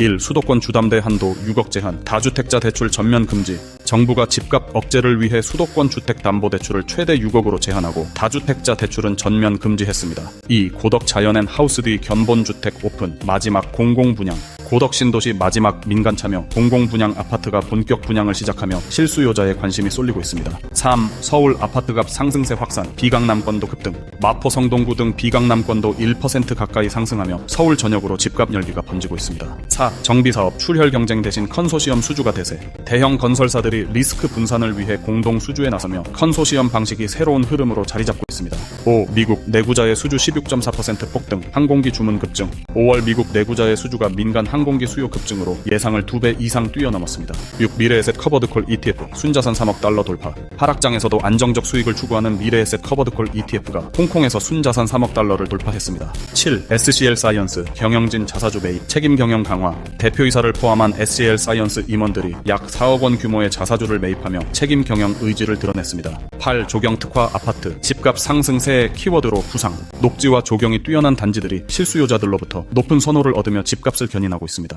1. 수도권 주담대 한도 6억 제한, 다주택자 대출 전면 금지. 정부가 집값 억제를 위해 수도권 주택 담보 대출을 최대 6억으로 제한하고 다주택자 대출은 전면 금지했습니다. 2. 고덕 자연엔 하우스 뒤 견본 주택 오픈, 마지막 공공 분양. 고덕 신도시 마지막 민간 참여 공공 분양 아파트가 본격 분양을 시작하며 실수요자의 관심이 쏠리고 있습니다. 3. 서울 아파트값 상승세 확산, 비강남권도 급등. 마포 성동구 등 비강남권도 1% 가까이 상승하며 서울 전역으로 집값 열기가 번지고 있습니다. 4. 정비 사업 출혈 경쟁 대신 컨소시엄 수주가 대세. 대형 건설사들이 리스크 분산을 위해 공동 수주에 나서며 컨소시엄 방식이 새로운 흐름으로 자리 잡고 있습니다. 5. 미국 내구자의 수주 16.4% 폭등, 항공기 주문 급증. 5월 미국 내구자의 수주가 민간 항공기 수요 급증으로 예상을 2배 이상 뛰어넘었습니다. 6. 미래에셋 커버드콜 ETF 순자산 3억 달러 돌파. 하락장에서도 안정적 수익을 추구하는 미래에셋 커버드콜 ETF가 홍콩에서 순자산 3억 달러를 돌파했습니다. 7. SCL 사이언스 경영진 자사주 매입 책임 경영 강화 대표이사를 포함한 SCL 사이언스 임원들이 약 4억 원 규모의 자사주를 매입하며 책임 경영 의지를 드러냈습니다. 8. 조경 특화 아파트 집값 상승세의 키워드로 부상 녹지와 조경이 뛰어난 단지들이 실수요자들로부터 높은 선호를 얻으며 집값을 견인하고 있습니다.